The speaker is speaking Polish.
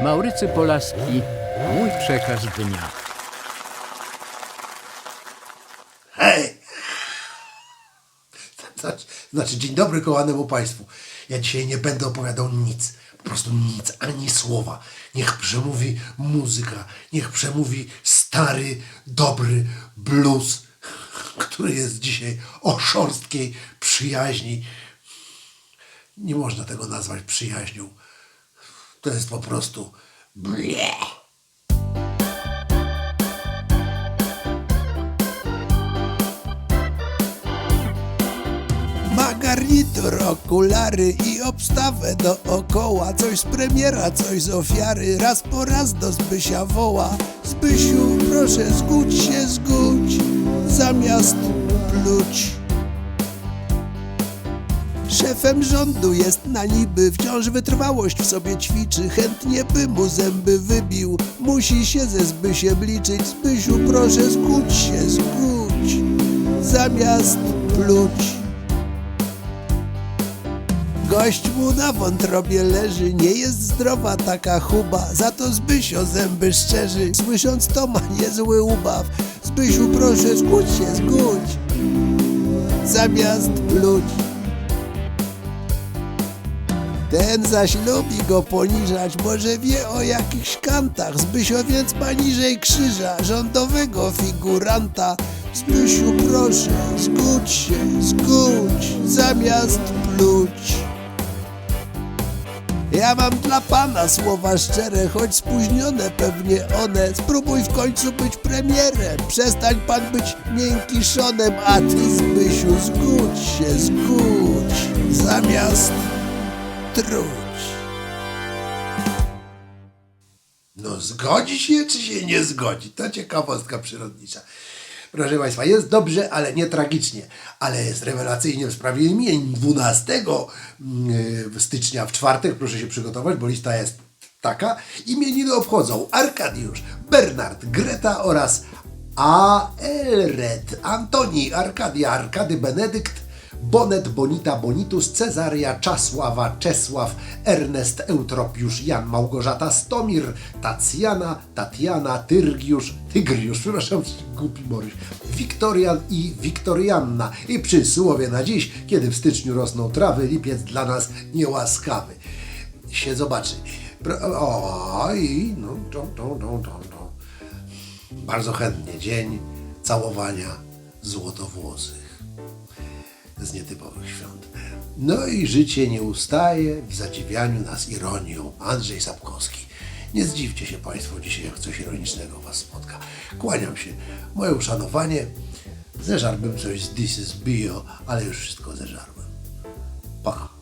Maurycy Polaski, mój przekaz dnia. Hej! Znaczy, znaczy, dzień dobry kołanemu państwu. Ja dzisiaj nie będę opowiadał nic. Po prostu nic, ani słowa. Niech przemówi muzyka. Niech przemówi stary, dobry blues, który jest dzisiaj o szorstkiej przyjaźni. Nie można tego nazwać przyjaźnią. To jest po prostu ble. Garnitur, okulary i obstawę dookoła. Coś z premiera, coś z ofiary. Raz po raz do Zbysia woła. Zbysiu, proszę zgódź się, zgódź. Zamiast pluć Szefem rządu jest na niby, wciąż wytrwałość w sobie ćwiczy, chętnie by mu zęby wybił, musi się ze Zbysiem liczyć. Zbysiu, proszę zgódź się, zgódź, zamiast pluć. Gość mu na wątrobie leży, nie jest zdrowa taka chuba, za to Zbysio zęby szczerzy, słysząc to ma niezły ubaw. Zbysiu, proszę zgódź się, zgódź, zamiast pluć. Ten zaś lubi go poniżać, może wie o jakichś kantach. Zbysio więc paniżej krzyża, rządowego figuranta. Zbysiu proszę, zgódź się, zgódź, zamiast pluć. Ja mam dla pana słowa szczere, choć spóźnione pewnie one. Spróbuj w końcu być premierem, przestań pan być miękiszonem, a ty Zbysiu zgódź się, zgódź, zamiast truć. No zgodzi się, czy się nie zgodzi? To ciekawostka przyrodnicza. Proszę Państwa, jest dobrze, ale nie tragicznie. Ale jest rewelacyjnie w sprawie imień. 12 mm, stycznia w czwartek, proszę się przygotować, bo lista jest taka. Imieniny obchodzą Arkadiusz, Bernard, Greta oraz A.Elred, Antoni, Arkadia, Arkady, Benedykt, Bonet, Bonita, Bonitus, Cezaria, Czasława, Czesław, Ernest, Eutropiusz, Jan, Małgorzata, Stomir, Tacjana, Tatiana, Tyrgiusz, Tygriusz, przepraszam, głupi Moryś, Wiktorian i Wiktorianna. I przysłowie na dziś, kiedy w styczniu rosną trawy, lipiec dla nas niełaskawy. Się zobaczy. Pro- Oj, no, to, to, to, to, to. Bardzo chętnie dzień całowania złotowłosych z nietypowych świąt. No i życie nie ustaje w zadziwianiu nas ironią. Andrzej Sapkowski. Nie zdziwcie się Państwo dzisiaj, jak coś ironicznego Was spotka. Kłaniam się. Moje uszanowanie. Zeżarłbym coś z This is Bio, ale już wszystko zeżarłem. Pa.